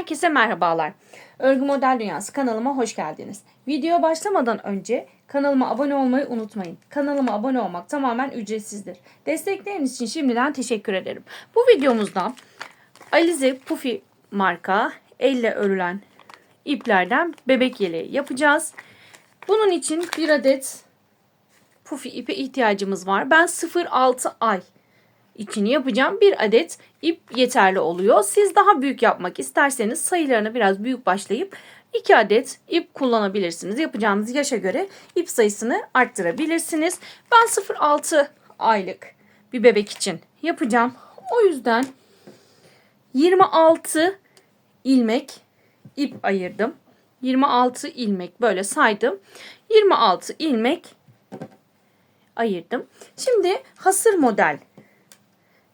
Herkese merhabalar. Örgü Model Dünyası kanalıma hoş geldiniz. Videoya başlamadan önce kanalıma abone olmayı unutmayın. Kanalıma abone olmak tamamen ücretsizdir. Destekleriniz için şimdiden teşekkür ederim. Bu videomuzda Alize Puffy marka elle örülen iplerden bebek yeleği yapacağız. Bunun için bir adet Puffy ipe ihtiyacımız var. Ben 0-6 ay içini yapacağım. Bir adet ip yeterli oluyor. Siz daha büyük yapmak isterseniz sayılarını biraz büyük başlayıp 2 adet ip kullanabilirsiniz. Yapacağınız yaşa göre ip sayısını arttırabilirsiniz. Ben 0-6 aylık bir bebek için yapacağım. O yüzden 26 ilmek ip ayırdım. 26 ilmek böyle saydım. 26 ilmek ayırdım. Şimdi hasır model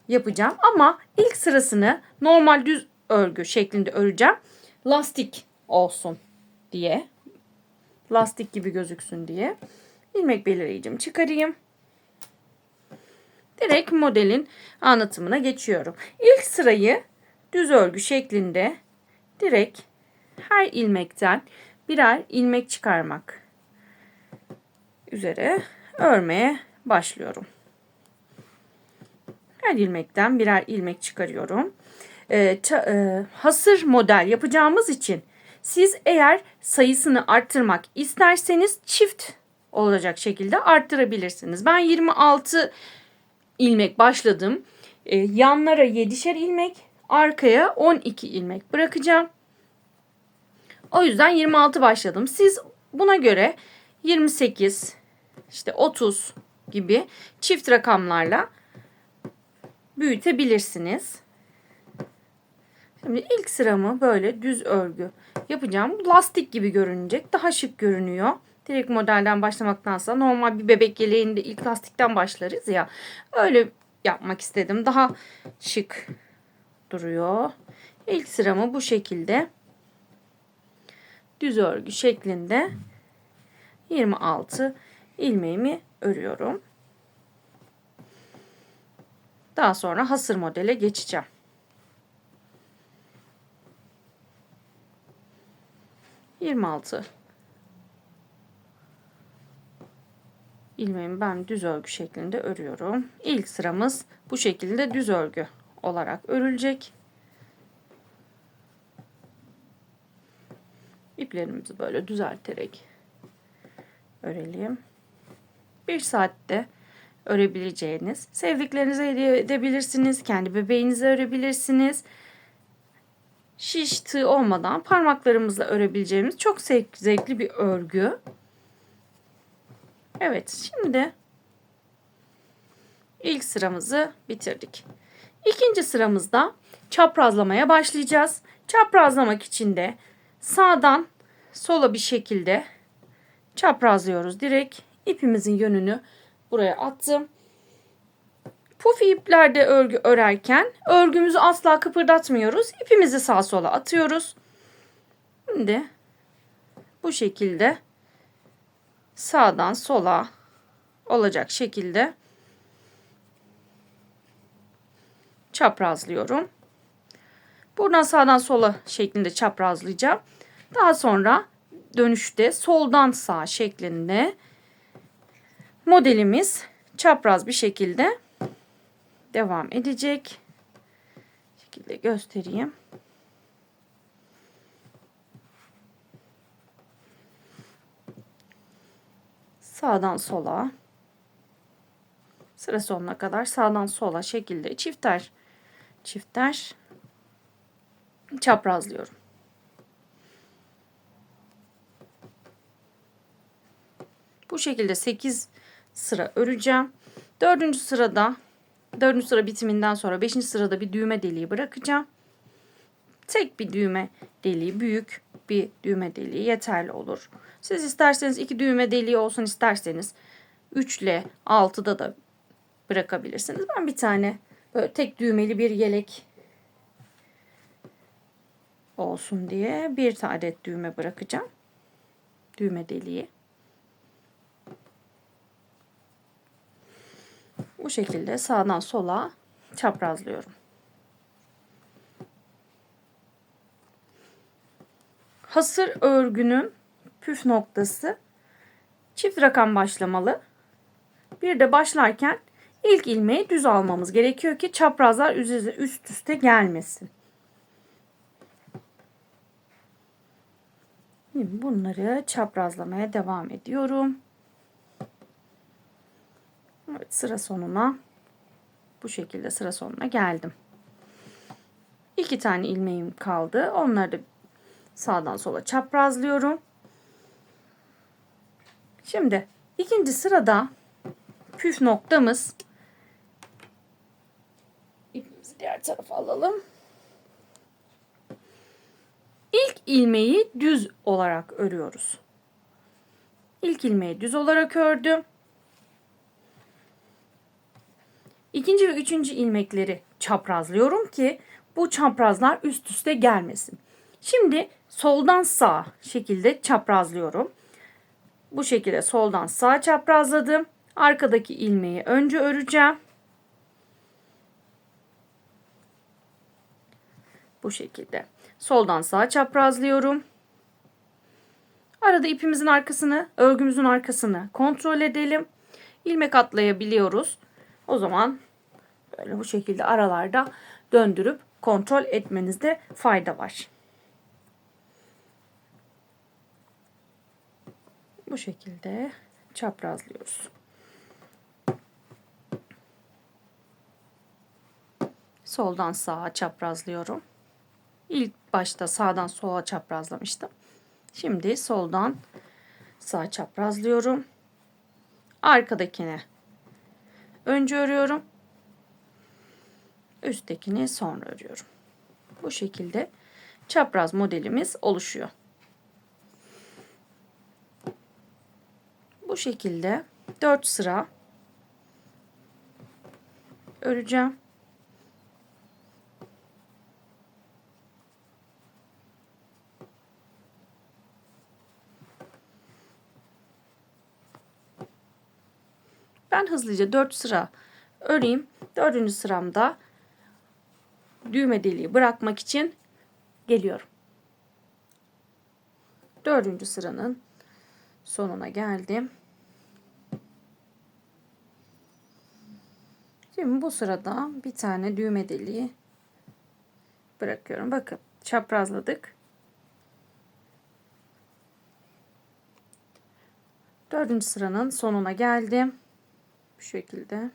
yapacağım ama ilk sırasını normal düz örgü şeklinde öreceğim. Lastik olsun diye. Lastik gibi gözüksün diye. ilmek belirleyicimi çıkarayım. Direkt modelin anlatımına geçiyorum. İlk sırayı düz örgü şeklinde direkt her ilmekten birer ilmek çıkarmak üzere örmeye başlıyorum. Her ilmekten birer ilmek çıkarıyorum. Ee, e, hasır model yapacağımız için siz eğer sayısını arttırmak isterseniz çift olacak şekilde arttırabilirsiniz. Ben 26 ilmek başladım. Ee, yanlara 7'şer ilmek, arkaya 12 ilmek bırakacağım. O yüzden 26 başladım. Siz buna göre 28, işte 30 gibi çift rakamlarla büyütebilirsiniz. Şimdi ilk sıramı böyle düz örgü yapacağım. Lastik gibi görünecek. Daha şık görünüyor. Direkt modelden başlamaktansa normal bir bebek yeleğinde ilk lastikten başlarız ya. Öyle yapmak istedim. Daha şık duruyor. İlk sıramı bu şekilde düz örgü şeklinde 26 ilmeğimi örüyorum. Daha sonra hasır modele geçeceğim. Yirmi altı ilmeğimi ben düz örgü şeklinde örüyorum. İlk sıramız bu şekilde düz örgü olarak örülecek. İplerimizi böyle düzelterek örelim. Bir saatte örebileceğiniz. Sevdiklerinize hediye edebilirsiniz. Kendi bebeğinize örebilirsiniz. Şiş tığ olmadan parmaklarımızla örebileceğimiz çok zevkli bir örgü. Evet şimdi ilk sıramızı bitirdik. İkinci sıramızda çaprazlamaya başlayacağız. Çaprazlamak için de sağdan sola bir şekilde çaprazlıyoruz. Direkt ipimizin yönünü buraya attım. Puf iplerde örgü örerken örgümüzü asla kıpırdatmıyoruz. İpimizi sağa sola atıyoruz. Şimdi bu şekilde sağdan sola olacak şekilde çaprazlıyorum. Buradan sağdan sola şeklinde çaprazlayacağım. Daha sonra dönüşte soldan sağ şeklinde modelimiz çapraz bir şekilde devam edecek. Şekilde göstereyim. Sağdan sola sıra sonuna kadar sağdan sola şekilde çifter çifter çaprazlıyorum. Bu şekilde 8 sıra öreceğim. Dördüncü sırada dördüncü sıra bitiminden sonra beşinci sırada bir düğme deliği bırakacağım. Tek bir düğme deliği büyük bir düğme deliği yeterli olur. Siz isterseniz iki düğme deliği olsun isterseniz 3 ile 6'da da bırakabilirsiniz. Ben bir tane böyle tek düğmeli bir yelek olsun diye bir adet düğme bırakacağım. Düğme deliği. Bu şekilde sağdan sola çaprazlıyorum. hasır örgünün püf noktası çift rakam başlamalı. Bir de başlarken ilk ilmeği düz almamız gerekiyor ki çaprazlar üst üste gelmesin. Şimdi bunları çaprazlamaya devam ediyorum. Evet, sıra sonuna bu şekilde sıra sonuna geldim. İki tane ilmeğim kaldı. Onları da sağdan sola çaprazlıyorum. Şimdi ikinci sırada püf noktamız ipimizi diğer tarafa alalım. İlk ilmeği düz olarak örüyoruz. İlk ilmeği düz olarak ördüm. İkinci ve üçüncü ilmekleri çaprazlıyorum ki bu çaprazlar üst üste gelmesin. Şimdi soldan sağ şekilde çaprazlıyorum. Bu şekilde soldan sağ çaprazladım. Arkadaki ilmeği önce öreceğim. Bu şekilde. Soldan sağa çaprazlıyorum. Arada ipimizin arkasını, örgümüzün arkasını kontrol edelim. İlmek atlayabiliyoruz. O zaman böyle bu şekilde aralarda döndürüp kontrol etmenizde fayda var. Bu şekilde çaprazlıyoruz. Soldan sağa çaprazlıyorum. İlk başta sağdan sola çaprazlamıştım. Şimdi soldan sağa çaprazlıyorum. Arkadakine önce örüyorum. Üsttekini sonra örüyorum. Bu şekilde çapraz modelimiz oluşuyor. Bu şekilde 4 sıra öreceğim. Ben hızlıca 4 sıra öreyim. 4. sıramda düğme deliği bırakmak için geliyorum. 4. sıranın sonuna geldim. Şimdi bu sırada bir tane düğme deliği bırakıyorum. Bakın çaprazladık. Dördüncü sıranın sonuna geldim. Bu şekilde.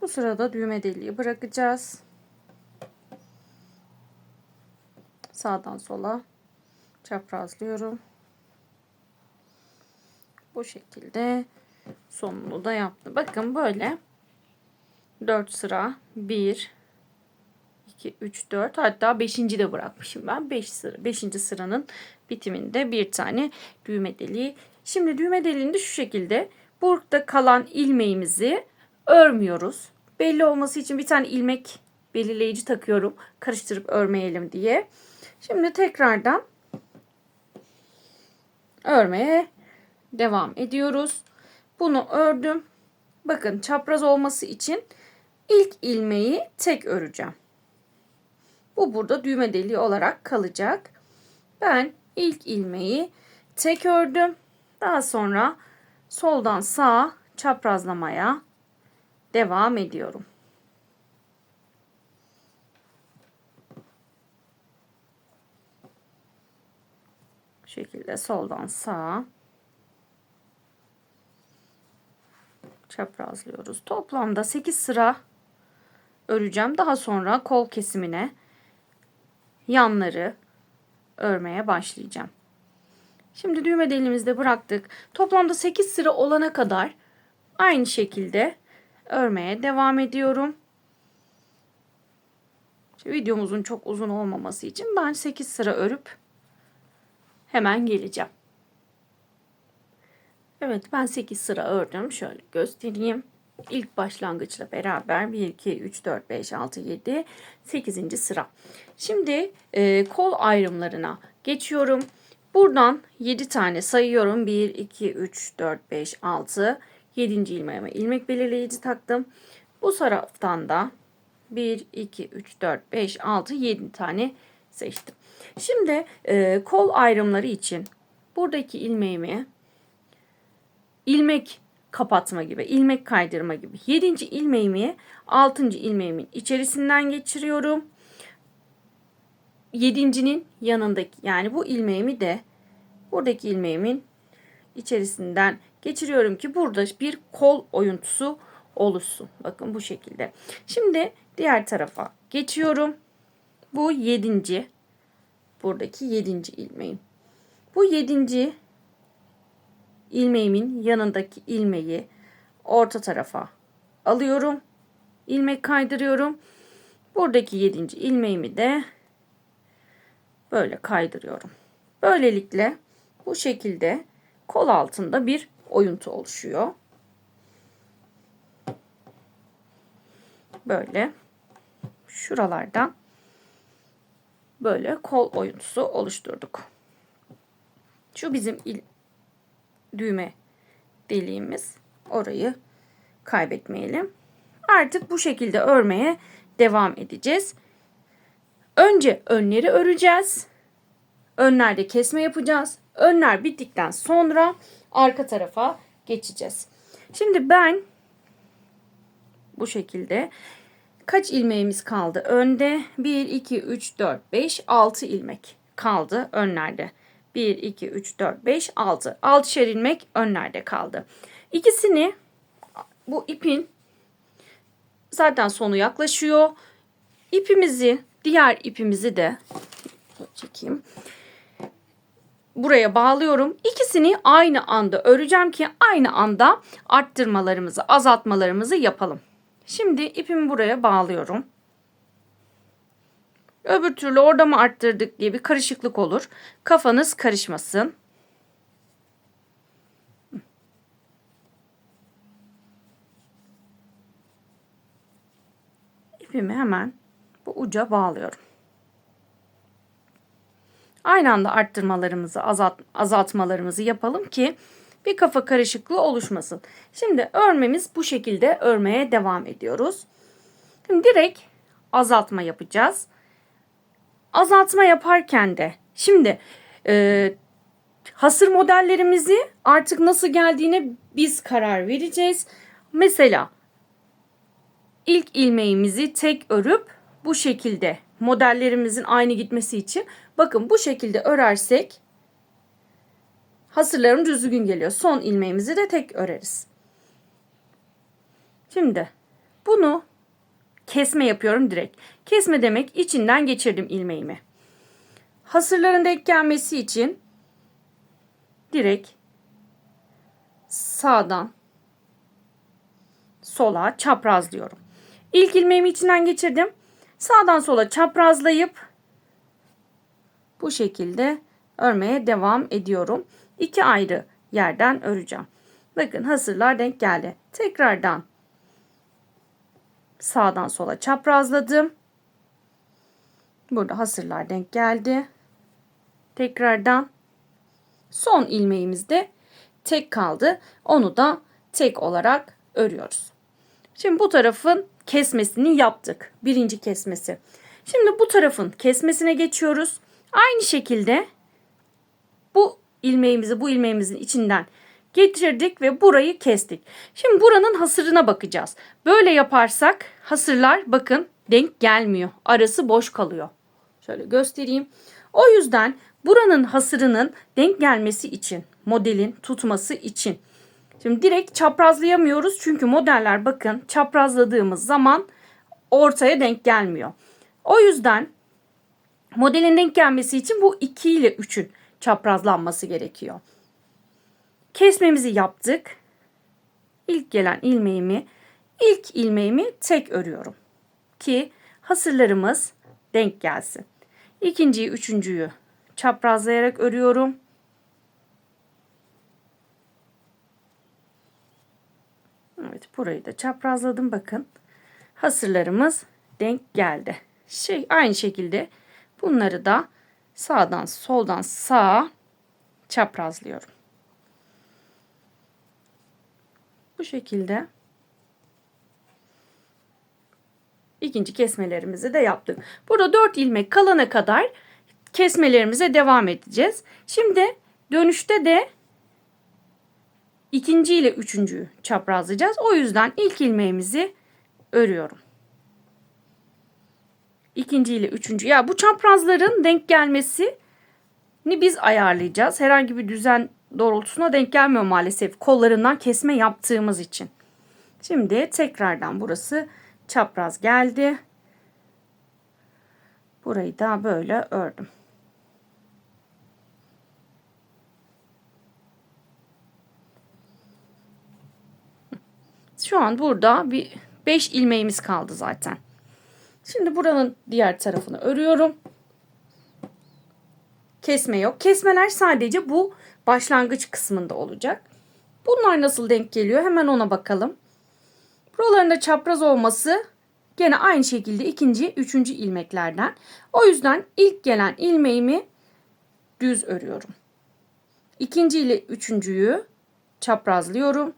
Bu sırada düğme deliği bırakacağız. Sağdan sola çaprazlıyorum. Bu şekilde sonunu da yaptım. Bakın böyle 4 sıra 1 2 3 4 hatta 5. de bırakmışım ben. 5 sıra 5. sıranın bitiminde bir tane düğme deliği. Şimdi düğme deliğinde şu şekilde burada kalan ilmeğimizi örmüyoruz. Belli olması için bir tane ilmek belirleyici takıyorum. Karıştırıp örmeyelim diye. Şimdi tekrardan örmeye devam ediyoruz. Bunu ördüm. Bakın çapraz olması için ilk ilmeği tek öreceğim. Bu burada düğme deliği olarak kalacak. Ben ilk ilmeği tek ördüm. Daha sonra soldan sağa çaprazlamaya devam ediyorum. Bu şekilde soldan sağa çaprazlıyoruz. Toplamda 8 sıra öreceğim. Daha sonra kol kesimine yanları örmeye başlayacağım. Şimdi düğme delimizde bıraktık. Toplamda 8 sıra olana kadar aynı şekilde örmeye devam ediyorum. Şimdi videomuzun çok uzun olmaması için ben 8 sıra örüp hemen geleceğim. Evet ben 8 sıra ördüm. Şöyle göstereyim. İlk başlangıçla beraber 1, 2, 3, 4, 5, 6, 7, 8. sıra. Şimdi e, kol ayrımlarına geçiyorum. Buradan 7 tane sayıyorum. 1, 2, 3, 4, 5, 6. 7. ilmeğime ilmek belirleyici taktım. Bu taraftan da 1, 2, 3, 4, 5, 6, 7 tane seçtim. Şimdi e, kol ayrımları için buradaki ilmeğimi ilmek kapatma gibi, ilmek kaydırma gibi. 7. ilmeğimi 6. ilmeğimin içerisinden geçiriyorum. 7.'nin yanındaki yani bu ilmeğimi de buradaki ilmeğimin içerisinden geçiriyorum ki burada bir kol oyuntusu oluşsun. Bakın bu şekilde. Şimdi diğer tarafa geçiyorum. Bu 7. buradaki 7. ilmeğim. Bu 7. ilmeğimin yanındaki ilmeği orta tarafa alıyorum. ilmek kaydırıyorum. Buradaki 7. ilmeğimi de böyle kaydırıyorum. Böylelikle bu şekilde kol altında bir oyuntu oluşuyor. Böyle şuralardan böyle kol oyuntusu oluşturduk. Şu bizim il, düğme deliğimiz. Orayı kaybetmeyelim. Artık bu şekilde örmeye devam edeceğiz. Önce önleri öreceğiz. Önlerde kesme yapacağız. Önler bittikten sonra arka tarafa geçeceğiz. Şimdi ben bu şekilde kaç ilmeğimiz kaldı? Önde 1, 2, 3, 4, 5, 6 ilmek kaldı önlerde. 1, 2, 3, 4, 5, 6. 6'şer ilmek önlerde kaldı. İkisini bu ipin zaten sonu yaklaşıyor. İpimizi, diğer ipimizi de çekeyim buraya bağlıyorum. İkisini aynı anda öreceğim ki aynı anda arttırmalarımızı, azaltmalarımızı yapalım. Şimdi ipimi buraya bağlıyorum. Öbür türlü orada mı arttırdık diye bir karışıklık olur. Kafanız karışmasın. İpimi hemen bu uca bağlıyorum. Aynı anda arttırmalarımızı, azalt, azaltmalarımızı yapalım ki bir kafa karışıklığı oluşmasın. Şimdi örmemiz bu şekilde örmeye devam ediyoruz. Şimdi direkt azaltma yapacağız. Azaltma yaparken de şimdi e, hasır modellerimizi artık nasıl geldiğine biz karar vereceğiz. Mesela ilk ilmeğimizi tek örüp bu şekilde modellerimizin aynı gitmesi için bakın bu şekilde örersek hasırlarım düzgün geliyor. Son ilmeğimizi de tek öreriz. Şimdi bunu kesme yapıyorum direkt. Kesme demek içinden geçirdim ilmeğimi. Hasırların denk gelmesi için direkt sağdan sola çaprazlıyorum. İlk ilmeğimi içinden geçirdim. Sağdan sola çaprazlayıp bu şekilde örmeye devam ediyorum. İki ayrı yerden öreceğim. Bakın hasırlar denk geldi. Tekrardan sağdan sola çaprazladım. Burada hasırlar denk geldi. Tekrardan son ilmeğimizde tek kaldı. Onu da tek olarak örüyoruz. Şimdi bu tarafın kesmesini yaptık. Birinci kesmesi. Şimdi bu tarafın kesmesine geçiyoruz. Aynı şekilde bu ilmeğimizi bu ilmeğimizin içinden getirdik ve burayı kestik. Şimdi buranın hasırına bakacağız. Böyle yaparsak hasırlar bakın denk gelmiyor. Arası boş kalıyor. Şöyle göstereyim. O yüzden buranın hasırının denk gelmesi için modelin tutması için Şimdi direkt çaprazlayamıyoruz çünkü modeller bakın çaprazladığımız zaman ortaya denk gelmiyor. O yüzden modelin denk gelmesi için bu 2 ile 3'ün çaprazlanması gerekiyor. Kesmemizi yaptık. İlk gelen ilmeğimi, ilk ilmeğimi tek örüyorum ki hasırlarımız denk gelsin. İkinciyi, üçüncüyü çaprazlayarak örüyorum. Evet burayı da çaprazladım bakın. Hasırlarımız denk geldi. Şey aynı şekilde bunları da sağdan soldan sağa çaprazlıyorum. Bu şekilde İkinci kesmelerimizi de yaptık. Burada 4 ilmek kalana kadar kesmelerimize devam edeceğiz. Şimdi dönüşte de ikinci ile üçüncüyü çaprazlayacağız. O yüzden ilk ilmeğimizi örüyorum. İkinci ile üçüncü. Ya bu çaprazların denk gelmesi ni biz ayarlayacağız. Herhangi bir düzen doğrultusuna denk gelmiyor maalesef. Kollarından kesme yaptığımız için. Şimdi tekrardan burası çapraz geldi. Burayı da böyle ördüm. Şu an burada bir 5 ilmeğimiz kaldı zaten. Şimdi buranın diğer tarafını örüyorum. Kesme yok. Kesmeler sadece bu başlangıç kısmında olacak. Bunlar nasıl denk geliyor? Hemen ona bakalım. Buralarında çapraz olması gene aynı şekilde ikinci, üçüncü ilmeklerden. O yüzden ilk gelen ilmeğimi düz örüyorum. İkinci ile üçüncüyü çaprazlıyorum.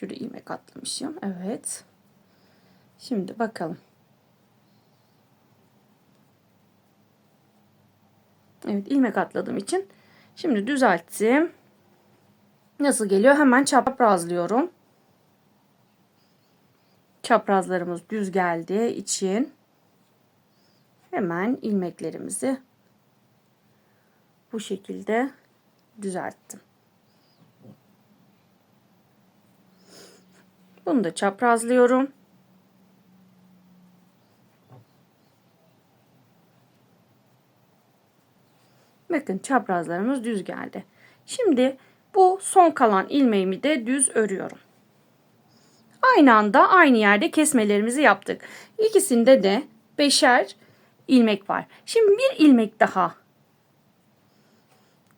Şurada ilmek atlamışım. Evet. Şimdi bakalım. Evet ilmek atladığım için şimdi düzelttim. Nasıl geliyor? Hemen çaprazlıyorum. Çaprazlarımız düz geldiği için hemen ilmeklerimizi bu şekilde düzelttim. Bunu da çaprazlıyorum. Bakın çaprazlarımız düz geldi. Şimdi bu son kalan ilmeğimi de düz örüyorum. Aynı anda aynı yerde kesmelerimizi yaptık. İkisinde de beşer ilmek var. Şimdi bir ilmek daha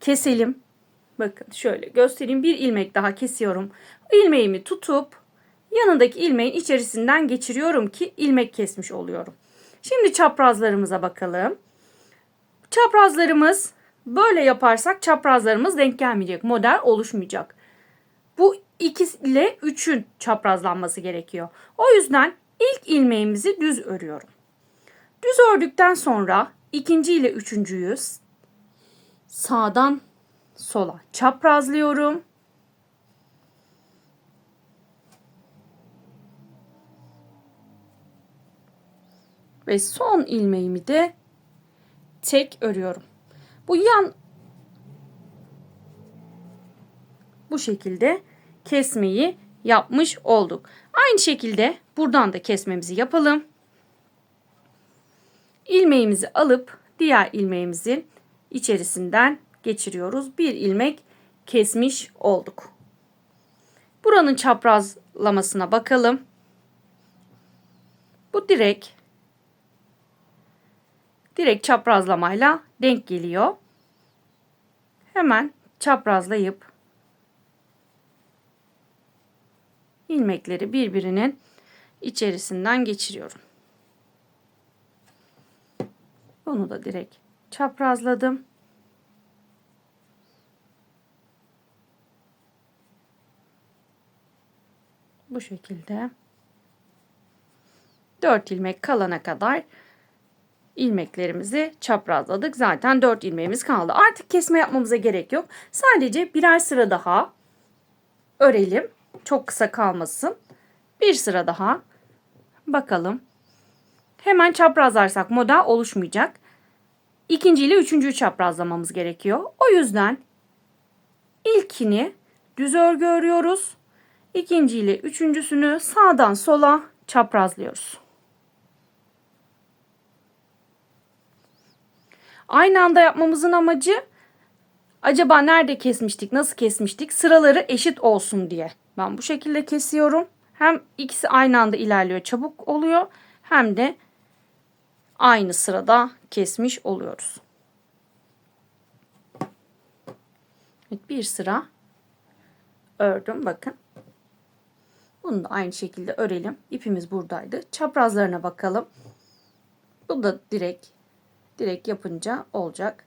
keselim. Bakın şöyle göstereyim. Bir ilmek daha kesiyorum. İlmeğimi tutup yanındaki ilmeğin içerisinden geçiriyorum ki ilmek kesmiş oluyorum. Şimdi çaprazlarımıza bakalım. Çaprazlarımız böyle yaparsak çaprazlarımız denk gelmeyecek. Model oluşmayacak. Bu 2 ile 3'ün çaprazlanması gerekiyor. O yüzden ilk ilmeğimizi düz örüyorum. Düz ördükten sonra ikinci ile üçüncüyü sağdan sola çaprazlıyorum. Ve son ilmeğimi de tek örüyorum. Bu yan bu şekilde kesmeyi yapmış olduk. Aynı şekilde buradan da kesmemizi yapalım. İlmeğimizi alıp diğer ilmeğimizin içerisinden geçiriyoruz. Bir ilmek kesmiş olduk. Buranın çaprazlamasına bakalım. Bu direkt direkt çaprazlamayla denk geliyor. Hemen çaprazlayıp ilmekleri birbirinin içerisinden geçiriyorum. Bunu da direkt çaprazladım. Bu şekilde 4 ilmek kalana kadar ilmeklerimizi çaprazladık. Zaten 4 ilmeğimiz kaldı. Artık kesme yapmamıza gerek yok. Sadece birer sıra daha örelim. Çok kısa kalmasın. Bir sıra daha bakalım. Hemen çaprazlarsak model oluşmayacak. İkinci ile üçüncüyü çaprazlamamız gerekiyor. O yüzden ilkini düz örgü örüyoruz. İkinci ile üçüncüsünü sağdan sola çaprazlıyoruz. Aynı anda yapmamızın amacı acaba nerede kesmiştik, nasıl kesmiştik sıraları eşit olsun diye. Ben bu şekilde kesiyorum. Hem ikisi aynı anda ilerliyor, çabuk oluyor hem de aynı sırada kesmiş oluyoruz. Evet, bir sıra ördüm bakın. Bunu da aynı şekilde örelim. İpimiz buradaydı. Çaprazlarına bakalım. Bu da direkt direkt yapınca olacak.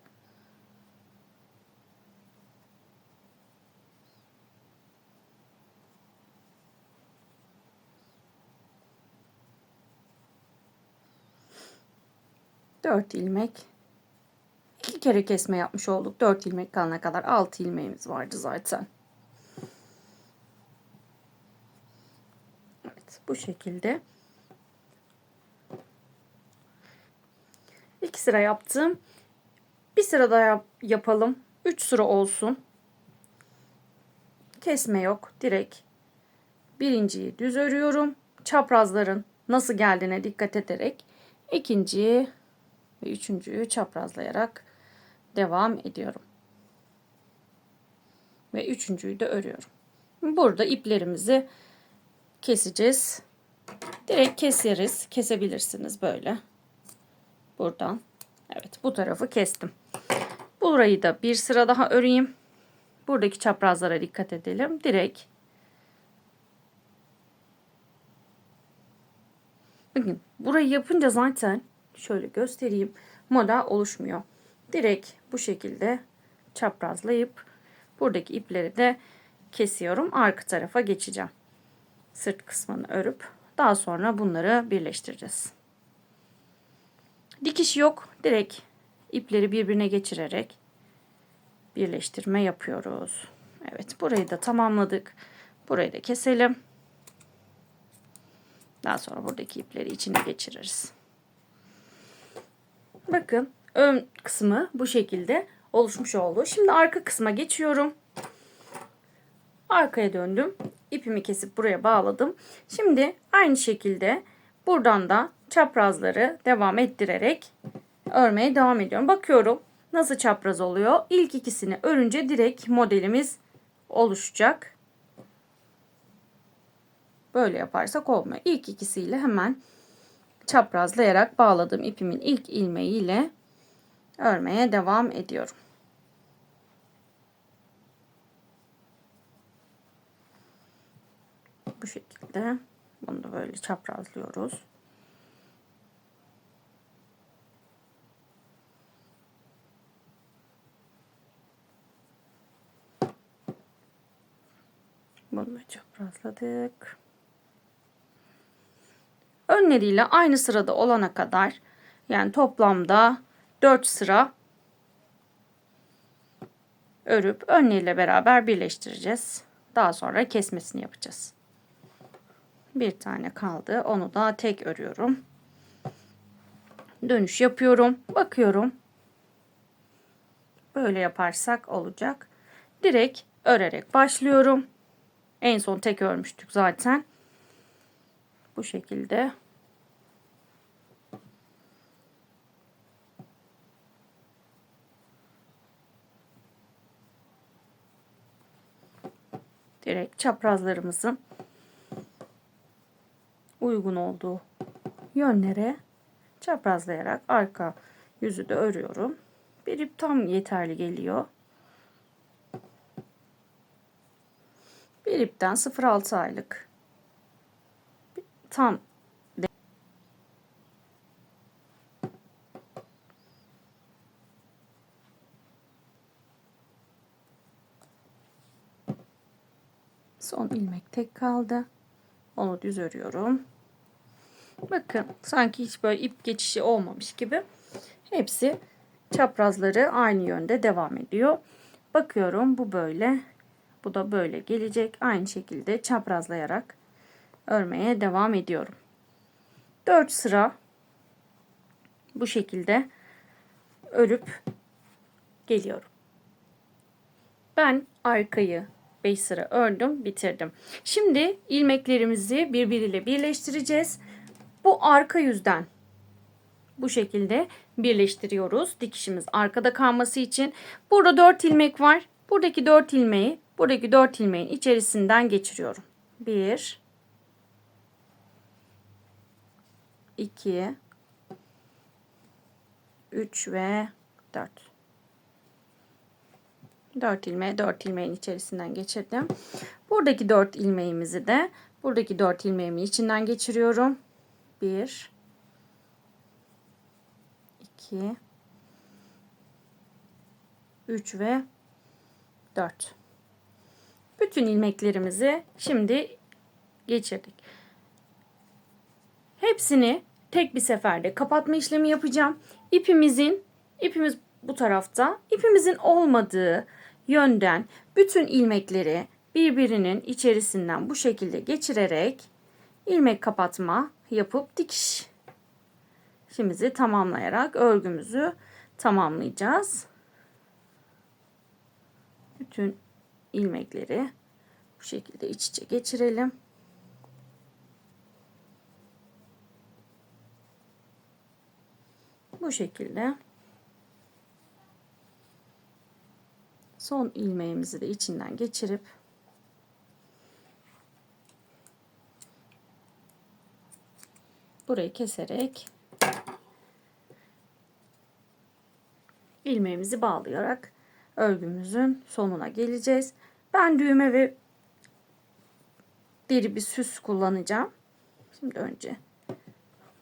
Dört ilmek iki kere kesme yapmış olduk. 4 ilmek kalana kadar 6 ilmeğimiz vardı zaten. Evet bu şekilde. Sıra yaptım. Bir sıra daha yap- yapalım. 3 sıra olsun. Kesme yok. Direkt birinciyi düz örüyorum. Çaprazların nasıl geldiğine dikkat ederek ikinciyi ve üçüncüyü çaprazlayarak devam ediyorum. Ve üçüncüyü de örüyorum. Burada iplerimizi keseceğiz. Direkt keseriz. Kesebilirsiniz böyle. Buradan. Evet bu tarafı kestim. Burayı da bir sıra daha öreyim. Buradaki çaprazlara dikkat edelim. Direkt Bakın burayı yapınca zaten şöyle göstereyim. Model oluşmuyor. Direkt bu şekilde çaprazlayıp buradaki ipleri de kesiyorum. Arka tarafa geçeceğim. Sırt kısmını örüp daha sonra bunları birleştireceğiz. Dikiş yok. Direkt ipleri birbirine geçirerek birleştirme yapıyoruz. Evet burayı da tamamladık. Burayı da keselim. Daha sonra buradaki ipleri içine geçiririz. Bakın ön kısmı bu şekilde oluşmuş oldu. Şimdi arka kısma geçiyorum. Arkaya döndüm. İpimi kesip buraya bağladım. Şimdi aynı şekilde buradan da çaprazları devam ettirerek örmeye devam ediyorum. Bakıyorum nasıl çapraz oluyor. İlk ikisini örünce direkt modelimiz oluşacak. Böyle yaparsak olmuyor. İlk ikisiyle hemen çaprazlayarak bağladığım ipimin ilk ilmeğiyle örmeye devam ediyorum. Bu şekilde bunu da böyle çaprazlıyoruz. Bunu çaprazladık. Önleriyle aynı sırada olana kadar yani toplamda 4 sıra örüp önleriyle beraber birleştireceğiz. Daha sonra kesmesini yapacağız. Bir tane kaldı. Onu da tek örüyorum. Dönüş yapıyorum. Bakıyorum. Böyle yaparsak olacak. Direkt örerek başlıyorum. En son tek örmüştük zaten. Bu şekilde. Direkt çaprazlarımızın uygun olduğu yönlere çaprazlayarak arka yüzü de örüyorum. Bir ip tam yeterli geliyor. Bir ipten 0.6 aylık tam son ilmek tek kaldı. Onu düz örüyorum. Bakın sanki hiç böyle ip geçişi olmamış gibi. Hepsi çaprazları aynı yönde devam ediyor. Bakıyorum bu böyle. Bu da böyle gelecek. Aynı şekilde çaprazlayarak örmeye devam ediyorum. 4 sıra bu şekilde örüp geliyorum. Ben arkayı 5 sıra ördüm, bitirdim. Şimdi ilmeklerimizi birbiriyle birleştireceğiz. Bu arka yüzden bu şekilde birleştiriyoruz. Dikişimiz arkada kalması için. Burada 4 ilmek var. Buradaki 4 ilmeği buradaki 4 ilmeğin içerisinden geçiriyorum. 1 2 3 ve 4 4 ilmeği 4 ilmeğin içerisinden geçirdim. Buradaki 4 ilmeğimizi de buradaki 4 ilmeğimin içinden geçiriyorum. 1 2 3 ve 4 bütün ilmeklerimizi şimdi geçirdik. Hepsini tek bir seferde kapatma işlemi yapacağım. ipimizin ipimiz bu tarafta ipimizin olmadığı yönden bütün ilmekleri birbirinin içerisinden bu şekilde geçirerek ilmek kapatma yapıp dikiş işimizi tamamlayarak örgümüzü tamamlayacağız. Bütün ilmekleri bu şekilde iç içe geçirelim. Bu şekilde son ilmeğimizi de içinden geçirip burayı keserek ilmeğimizi bağlayarak örgümüzün sonuna geleceğiz. Ben düğme ve deri bir süs kullanacağım. Şimdi önce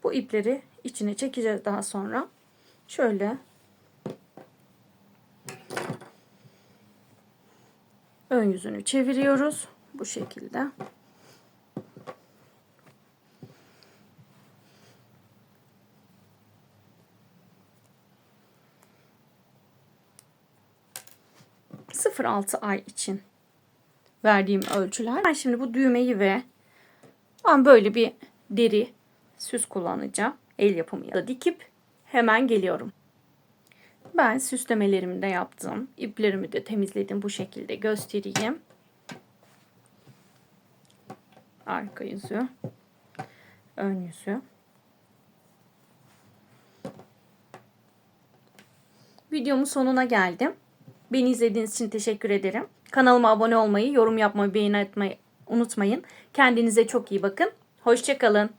bu ipleri içine çekeceğiz daha sonra. Şöyle ön yüzünü çeviriyoruz bu şekilde. Altı ay için verdiğim ölçüler. Ben şimdi bu düğmeyi ve ben böyle bir deri süs kullanacağım. El yapımı ya da dikip hemen geliyorum. Ben süslemelerimi de yaptım. İplerimi de temizledim. Bu şekilde göstereyim. Arka yüzü. Ön yüzü. Videomun sonuna geldim. Beni izlediğiniz için teşekkür ederim. Kanalıma abone olmayı, yorum yapmayı, beğeni atmayı unutmayın. Kendinize çok iyi bakın. Hoşçakalın.